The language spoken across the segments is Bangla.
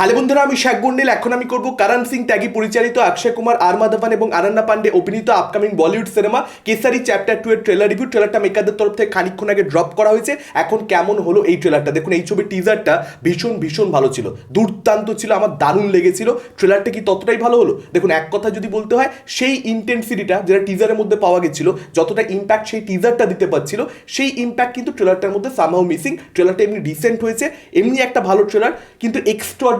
হ্যালো বন্ধুরা, আমি শেখ গন্ডিল। এখন আমি করব কারণ সিং ত্যাগী পরিচালিত অক্ষয় কুমার, আর মাধবন এবং আনন্না পান্ডে অভিনীত upcoming Bollywood cinema Kesari chapter two এর ট্রেলার রিভিউ ট্রেলারটা মেকারদের তরফ থেকে খানিকক্ষণ আগে ড্রপ করা হয়েছে। এখন কেমন হলো এই ট্রেলারটা দেখুন, এই ছবির টিজারটা ভীষণ ভীষণ ভালো ছিল। দুর্দান্ত ছিল, আমার দারুণ লেগেছিল। ট্রেলারটা কি ততটাই ভালো হলো? দেখুন, এক কথা যদি বলতে হয়, সেই ইন্টেন্সিটিটা যেটা টিজারের মধ্যে পাওয়া গেছিল, যতটা ইম্প্যাক্ট সেই টিজারটা দিতে পারছিল, সেই ইম্প্যাক্ট কিন্তু ট্রেলারটার মধ্যে সামহাও মিসিং ট্রেলারটা এমনি রিসেন্ট হয়েছে, এমনি একটা ভালো ট্রেলার কিন্তু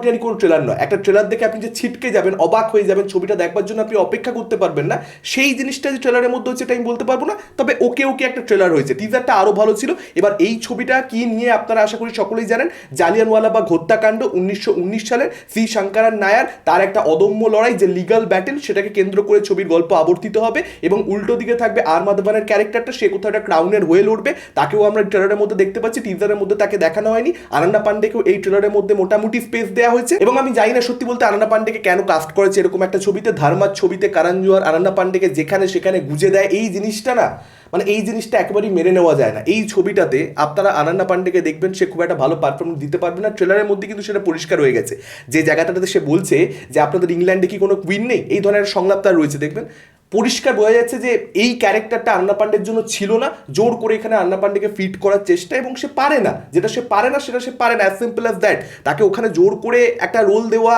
এক্সট্রাঅর্ডিনারি কোনো ট্রেলার নয়। একটা ট্রেলার দেখে আপনি যে ছিটকে যাবেন, অবাক হয়ে যাবেন, ছবিটা দেখবার জন্য আপনি অপেক্ষা করতে পারবেন না, সেই জিনিসটা যে ট্রেলারের মধ্যে হচ্ছে এটা আমি বলতে পারব না। তবে ওকে ওকে একটা ট্রেলার হয়েছে। টিজারটা আরও ভালো ছিল। এবার এই ছবিটা কি নিয়ে আপনারা আশা করি সকলেই জানেন, জালিয়ানওয়ালা বা হত্যাকাণ্ড উনিশশো উনিশ সালের শ্রী শঙ্করান নায়ার, তার একটা অদম্য লড়াই যে লিগাল ব্যাটেল সেটাকে কেন্দ্র করে ছবির গল্প আবর্তিত হবে এবং উল্টো দিকে থাকবে আর মাধবানের ক্যারেক্টারটা সে কোথাও একটা ক্রাউনের হয়ে লড়বে। তাকেও আমরা ট্রেলারের মধ্যে দেখতে পাচ্ছি। টিজারের মধ্যে তাকে দেখানো হয়নি। আনন্দা পান্ডেকেও এই ট্রেলারের মধ্যে মোটামুটি স্পেস দেওয়া হয়েছে? এবং আমি জানি না সত্যি বলতে আনন্দা পান্ডেকে কেন কাস্ট করেছে, এরকম একটা ছবিতে, ধর্মার ছবিতে কারণ জোয়ার আনন্দা পান্ডেকে যেখানে সেখানে গুজে দেয়, এই জিনিসটা না মানে এই জিনিসটা একেবারেই মেনে নেওয়া যায় না। এই ছবিটাতে আপনারা আনান্না পান্ডেকে দেখবেন, সে খুব একটা ভালো পারফরমেন্স দিতে পারবে না। ট্রেলারের মধ্যে কিন্তু সেটা পরিষ্কার হয়ে গেছে। যে জায়গাটাতে সে বলছে যে, আপনাদের ইংল্যান্ডে কি কোনো কুইন নেই? এই ধরনের সংলাপ তার রয়েছে, দেখবেন। পরিষ্কার বোঝা যাচ্ছে যে এই ক্যারেক্টারটা আন্না পান্ডের জন্য ছিল না। জোর করে এখানে আন্না পান্ডেকে ফিট করার চেষ্টা এবং সে পারে না। যেটা সে পারে না, সেটা সে পারে না। অ্যাজ সিম্পল অ্যাজ দ্যাট তাকে ওখানে জোর করে একটা রোল দেওয়া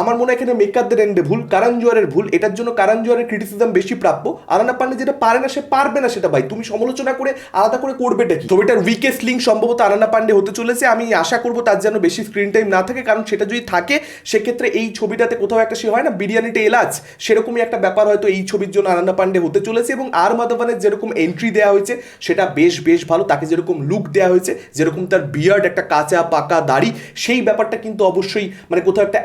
আমার মনে হয় এখানে মেকারদের এন্ডে ভুল কারণ জোয়ারের ভুল, এটার জন্য কারণ জোয়ারের ক্রিটিসিজম বেশি প্রাপ্য। আনানা পান্ডে যেটা পারে না, সে পারবে না সেটা ভাই। তুমি সমালোচনা করে আলাদা করে করবেটা কি? ছবিটার উইকেস্ট লিঙ্ক সম্ভবত আনানা পান্ডে হতে চলেছে। আমি আশা করব তার যেন বেশি স্ক্রিন টাইম না থাকে, কারণ সেটা যদি থাকে, সেক্ষেত্রে এই ছবিটাতে কোথাও একটা সে হয় না বিরিয়ানিতে এলাচ। সেরকমই একটা ব্যাপার হয়তো এই ছবির জন্য আনানা পান্ডে হতে চলেছে এবং আর মাধবানের যেরকম এন্ট্রি দেওয়া হয়েছে, সেটা বেশ বেশ ভালো। তাকে যেরকম লুক দেওয়া হয়েছে, যেরকম তার বিয়ার্ড একটা কাঁচা, পাকা দাড়ি, সেই ব্যাপারটা কিন্তু অবশ্যই মানে কোথাও একটা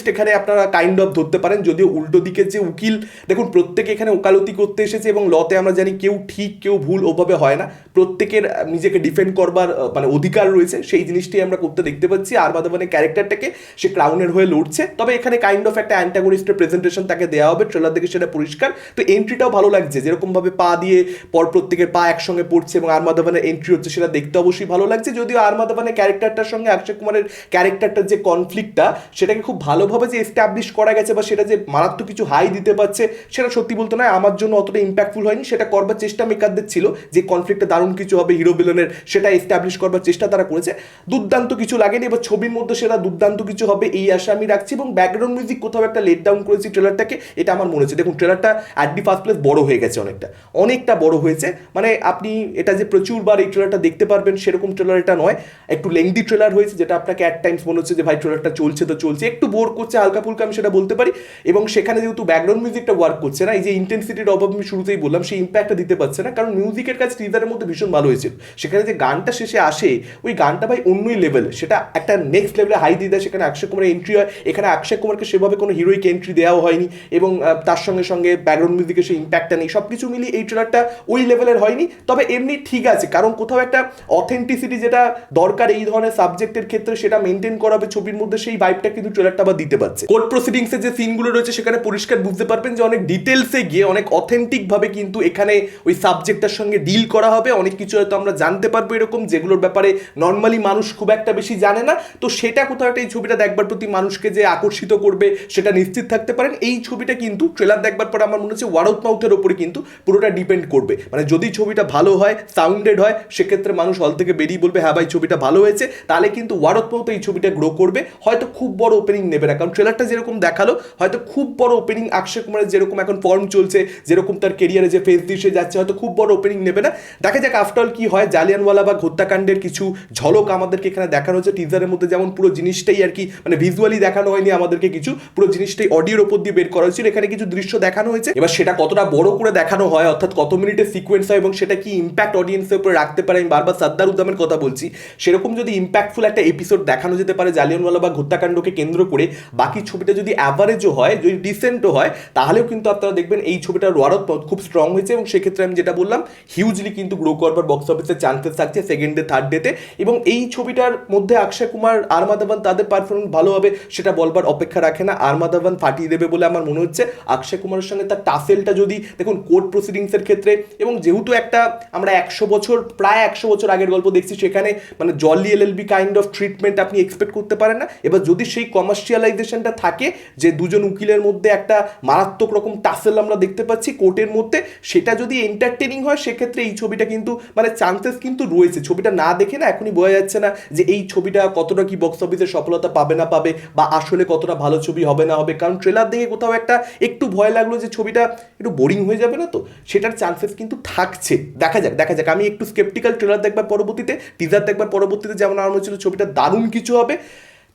অ্যান্টাগনিস্ট এখানে আপনারা কাইন্ড অফ ধরতে পারেন, যদিও উল্টো দিকের যে উকিল, দেখুন প্রত্যেকে এখানে ওকালতি করতে এসেছে এবং লতে আমরা জানি কেউ ঠিক, কেউ ভুল ওভাবে হয় না। প্রত্যেকের নিজেকে ডিফেন্ড করবার মানে অধিকার রয়েছে, সেই জিনিসটাই আমরা করতে দেখতে পাচ্ছি। আর মাধবানের ক্যারেক্টারটাকে সে ক্রাউনের হয়ে লড়ছে। তবে এখানে কাইন্ড অফ একটা অ্যান্টাগনিস্টের প্রেজেন্টেশন তাকে দেওয়া হবে ট্রেলার দেখে সেটা পরিষ্কার। তো এন্ট্রিটাও ভালো লাগছে, যেরকমভাবে পা দিয়ে পর প্রত্যেকের পা একসঙ্গে পড়ছে এবং আর মাধবানের এন্ট্রি হচ্ছে সেটা দেখতে অবশ্যই ভালো লাগছে। যদিও আর মাধবানের ক্যারেক্টারটার সঙ্গে অক্ষয় কুমারের ক্যারেক্টারটার যে কনফ্লিক্টটা সেটাকে খুব ভালোভাবে যে এস্টাবলিশ করা গেছে বা সেটা যে মারাত্মক কিছু হাই দিতে পারছে, সেটা সত্যি বলতে নয়, আমার জন্য অতটা ইম্প্যাক্টফুল হয়নি। সেটা করবার চেষ্টা মেকারদের ছিল যে কনফ্লিক্টটা দারুণ কিছু হবে হিরো ভিলনের, সেটা এস্টাবলিশ করবার চেষ্টা তারা করেছে। দুর্দান্ত কিছু লাগেনি, এবার ছবির মধ্যে সেটা দুর্দান্ত কিছু হবে এই আশা আমি রাখছি এবং ব্যাকগ্রাউন্ড মিউজিক কোথাও একটা লেট ডাউন করেছি ট্রেলারটাকে এটা আমার মনে হচ্ছে। দেখুন ট্রেলারটা অ্যাট দি ফার্স্ট প্লেস বড় হয়ে গেছে অনেকটা অনেকটা বড় হয়েছে। মানে আপনি এটা যে প্রচুরবার এই ট্রেলারটা দেখতে পারবেন, সেরকম ট্রেলার এটা নয়। একটু লেংদি ট্রেলার হয়েছে, যেটা আপনাকে অ্যাট টাইমস মনে হচ্ছে যে, ভাই ট্রেলারটা চলছে তো চলছে। একটু বোর করছে হালকা ফুলকা আমি সেটা বলতে পারি। এবং সেখানে যেহেতু ব্যাকগ্রাউন্ড মিউজিকটা ওয়ার্ক করছে না, এই যে ইন্টেন্সিটির অভাব আমি শুরুতেই বললাম, সেই ইম্প্যাক্টটা দিতে পারছে না। কারণ মিউজিকের কাছে টিজারের মধ্যে ভীষণ ভালো হয়েছিল। সেখানে যে গানটা শেষে আসে, ওই গানটা ভাই অন্যই লেভেল সেটা একটা নেক্সট লেভেলে হাই দিয়ে দেয়, সেখানে অক্ষয় কুমারের এন্ট্রি হয়। এখানে অক্ষয় কুমারকে সেভাবে কোনো হিরোইক এন্ট্রি দেওয়া হয়নি এবং তার সঙ্গে সঙ্গে ব্যাকগ্রাউন্ড মিউজিকের সেই ইম্প্যাক্টটা নেই। সব কিছু মিলিয়ে এই ট্রেলারটা ওই লেভেলের হয়নি। তবে এমনি ঠিক আছে, কারণ কোথাও একটা অথেন্টিসিটি যেটা দরকার এই ধরনের সাবজেক্টের ক্ষেত্রে, সেটা মেনটেন করাবে ছবির মধ্যে, সেই ভাইবটা কিন্তু ট্রেলারটা আবার দিতে পারছে। কোর্ট প্রসিডিংসের যে সিনগুলো রয়েছে, সেখানে পরিষ্কার বুঝতে পারবেন যে অনেক ডিটেলসে গিয়ে, অনেক অথেন্টিকভাবে কিন্তু এখানে ওই সাবজেক্টটার সঙ্গে ডিল করা হবে। অনেক কিছু হয়তো আমরা জানতে পারব এরকম, যেগুলোর ব্যাপারে নর্মালি মানুষ খুব একটা বেশি জানে না। তো সেটা কোথাও একটা এই ছবিটা দেখবার প্রতি মানুষকে যে আকর্ষিত করবে, সেটা নিশ্চিত থাকতে পারেন। এই ছবিটা কিন্তু ট্রেলার দেখবার পর আমার মনে হচ্ছে ওয়ার্ড মাউথের ওপরে কিন্তু পুরোটা ডিপেন্ড করবে। মানে যদি ছবিটা ভালো হয় সাউন্ডেড হয়, সেক্ষেত্রে মানুষ হল থেকে বেরিয়ে বলবে হ্যাঁ ভাই, ছবিটা ভালো হয়েছে। তাহলে কিন্তু ওয়ার্ড মাউথ এই ছবিটা গ্রো করবে। হয়তো খুব বড় ওপেনিং নেবে না। কারণ ট্রেলারটা যেরকম দেখাল, হয়তো খুব বড় ওপেনিং অক্ষয় কুমারের যেরকম এখন ফর্ম চলছে, যেরকম তার কেরিয়ারে যে ফেস দিয়ে যাচ্ছে, হয়তো খুব বড় ওপেনিং নেবে না। দেখা যাক আফটার কি হয়? জালিয়ানওয়ালা বা হত্যাকাণ্ডের কিছু ঝলক আমাদেরকে এখানে দেখানো হচ্ছে টিজারের মধ্যে যেমন পুরো জিনিসটাই আর কি মানে ভিজুয়ালি দেখানো হয়নি আমাদেরকে কিছু, পুরো জিনিসটাই অডিওর ওপর দিয়ে বের করা হয়েছিল। এখানে কিছু দৃশ্য দেখানো হয়েছে। এবার সেটা কতটা বড় করে দেখানো হয়, অর্থাৎ কত মিনিটের সিকোয়েন্স হয় এবং সেটা কি ইম্প্যাক্ট অডিয়েন্সের উপরে রাখতে পারে, আমি বারবার সাদ্দার উদ্দামের কথা বলছি। সেরকম যদি ইম্প্যাক্টফুল একটা এপিসোড দেখানো যেতে পারে জালিয়ানওয়ালা বা হত্যাকাণ্ডকে কেন্দ্র করে, বাকি ছবিটা যদি অ্যাভারেজও হয়, যদি ডিসেন্টও হয়, তাহলেও কিন্তু আপনারা দেখবেন এই ছবিটার ওয়ারত খুব স্ট্রং হয়েছে এবং সেক্ষেত্রে আমি যেটা বললাম হিউজলি কিন্তু গ্রো করবার বক্স অফিসে চান্সেস থাকছে সেকেন্ড ডে থার্ড ডেতে এবং এই ছবিটার মধ্যে অক্ষয় কুমার আর আরমাদাবান তাদের পারফরমেন্স ভালো হবে সেটা বলবার অপেক্ষা রাখে না। আরমাদাবান ফাটিয়ে দেবে বলে আমার মনে হচ্ছে। অক্ষয় কুমারের সঙ্গে তার টাসেলটা যদি দেখুন কোর্ট প্রসিডিংসের ক্ষেত্রে এবং যেহেতু একটা আমরা একশো বছর, প্রায় একশো বছর আগের গল্প দেখছি সেখানে মানে Jolly LLB kind of treatment আপনি এক্সপেক্ট করতে পারেন না। এবার যদি সেই কমার্শিয়ালাইজেশনটা থাকে যে দুজন উকিলের মধ্যে একটা মারাত্মক রকম টাসেল আমরা দেখতে পাচ্ছি কোর্টের মধ্যে, সেটা যদি এন্টারটেনিং হয়, সেক্ষেত্রে এই ছবিটা কিন্তু মানে চান্সেস কিন্তু রয়েছে। ছবিটা না দেখে না এখনই বোঝা যাচ্ছে না যে এই ছবিটা কতটা কি বক্স অফিসে সফলতা পাবে না পাবে বা আসলে কতটা ভালো ছবি হবে না হবে। কারণ ট্রেলার দেখে কোথাও একটা একটু ভয় লাগল যে ছবিটা একটু বোরিং হয়ে যাবে না তো? সেটার চান্সেস কিন্তু থাকছে। দেখা যাক দেখা যাক। আমি একটু স্কেপটিক্যাল ট্রেলার দেখবার পরবর্তীতে টিজার দেখবার পরবর্তীতে যেমন আমার হচ্ছিল ছবিটা দারুণ কিছু হবে।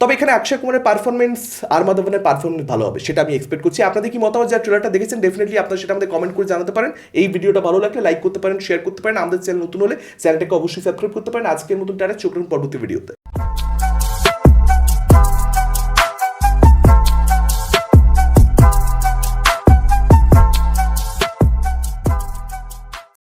তবে এখানে অক্ষয় কুমারের পারফরমেন্স আর মাধবনের পারফরমেন্স ভালো হবে, সেটা আমি এক্সপেক্ট করছি। আপনাদের কি মতামত? যারা ট্রেলারটা দেখেছেন ডেফিনেটলি আপনারা সেটা আমাদের কমেন্ট করে জানাতে পারেন। এই ভিডিওটা ভালো লাগলে লাইক করতে পারেন শেয়ার করতে পারেন। আমাদের চ্যানেল নতুন হলে চ্যানেলটাকে অবশ্যই সাবস্ক্রাইব করতে পারেন। আজকের মতন টাটা চোখ পরবর্তী ভিডিওতে